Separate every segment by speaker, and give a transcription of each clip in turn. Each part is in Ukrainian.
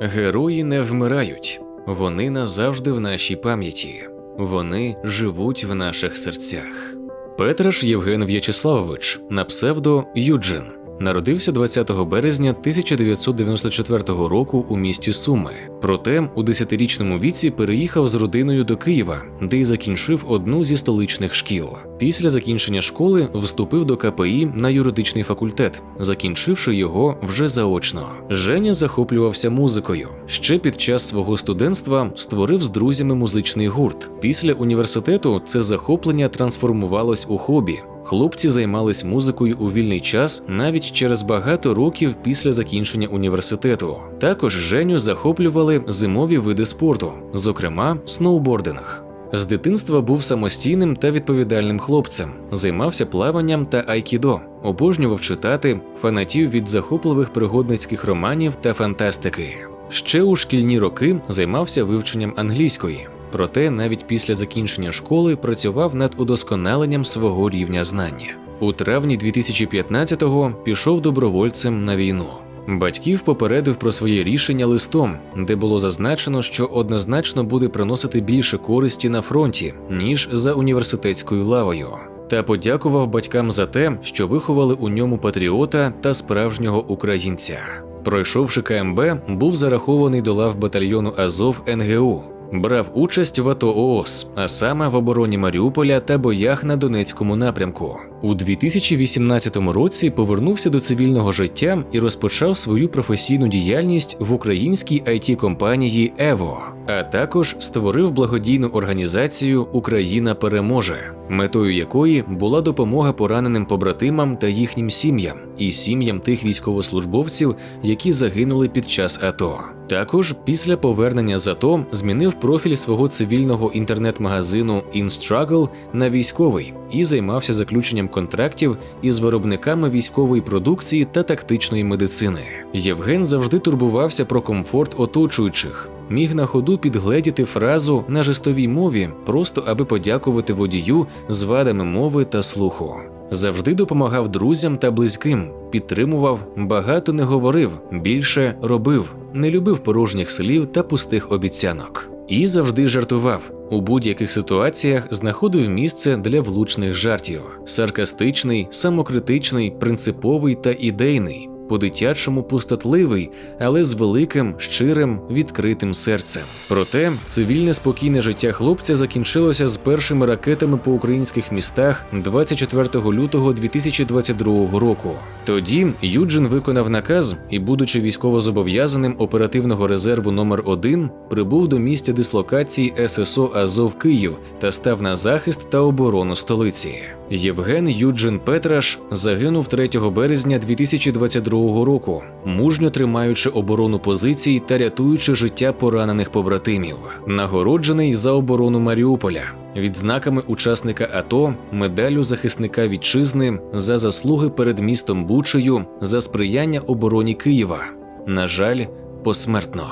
Speaker 1: Герої не вмирають, вони назавжди в нашій пам'яті, вони живуть в наших серцях. Петраш Євген В'ячеславович на псевдо Юджин народився 20 березня 1994 року у місті Суми. Проте у 10-річному віці переїхав з родиною до Києва, де й закінчив одну зі столичних шкіл. Після закінчення школи вступив до КПІ на юридичний факультет, закінчивши його вже заочно. Женя захоплювався музикою. Ще під час свого студентства створив з друзями музичний гурт. Після університету це захоплення трансформувалось у хобі. Хлопці займались музикою у вільний час навіть через багато років після закінчення університету. Також Женю захоплювали зимові види спорту, зокрема сноубординг. З дитинства був самостійним та відповідальним хлопцем, займався плаванням та айкідо, обожнював читати, фанатів від захопливих пригодницьких романів та фантастики. Ще у шкільні роки займався вивченням англійської. Проте навіть після закінчення школи працював над удосконаленням свого рівня знання. У травні 2015-го пішов добровольцем на війну. Батьків попередив про своє рішення листом, де було зазначено, що однозначно буде приносити більше користі на фронті, ніж за університетською лавою. Та подякував батькам за те, що виховали у ньому патріота та справжнього українця. Пройшовши КМБ, був зарахований до лав батальйону Азов НГУ. Брав участь в АТО ООС, а саме в обороні Маріуполя та боях на Донецькому напрямку. У 2018 році повернувся до цивільного життя і розпочав свою професійну діяльність в українській it компанії Ево, а також створив благодійну організацію Україна переможе, метою якої була допомога пораненим побратимам та їхнім сім'ям і сім'ям тих військовослужбовців, які загинули під час АТО. Також після повернення з АТО змінив профіль свого цивільного інтернет-магазину InStruggle на військовий і займався заключенням контрактів із виробниками військової продукції та тактичної медицини. Євген завжди турбувався про комфорт оточуючих. Міг на ходу підгледіти фразу на жестовій мові, просто аби подякувати водію з вадами мови та слуху. Завжди допомагав друзям та близьким, підтримував, багато не говорив, більше робив, не любив порожніх слів та пустих обіцянок. І завжди жартував. У будь-яких ситуаціях знаходив місце для влучних жартів: саркастичний, самокритичний, принциповий та ідейний, по-дитячому пустотливий, але з великим, щирим, відкритим серцем. Проте цивільне спокійне життя хлопця закінчилося з першими ракетами по українських містах 24 лютого 2022 року. Тоді Юджин виконав наказ і, будучи військовозобов'язаним оперативного резерву номер 1 прибув до місця дислокації ССО Азов Київ та став на захист та оборону столиці. Євген Юджин Петраш загинув 3 березня 2022 року, мужньо тримаючи оборону позицій та рятуючи життя поранених побратимів, нагороджений за оборону Маріуполя, відзнаками учасника АТО, медаллю захисника вітчизни за заслуги перед містом Бучею за сприяння обороні Києва. На жаль, посмертно.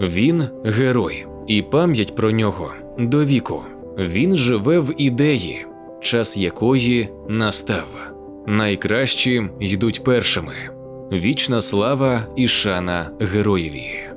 Speaker 1: Він герой, і пам'ять про нього до віку. Він живе в ідеї, час якої настав. Найкращі йдуть першими. Вічна слава і шана героєві.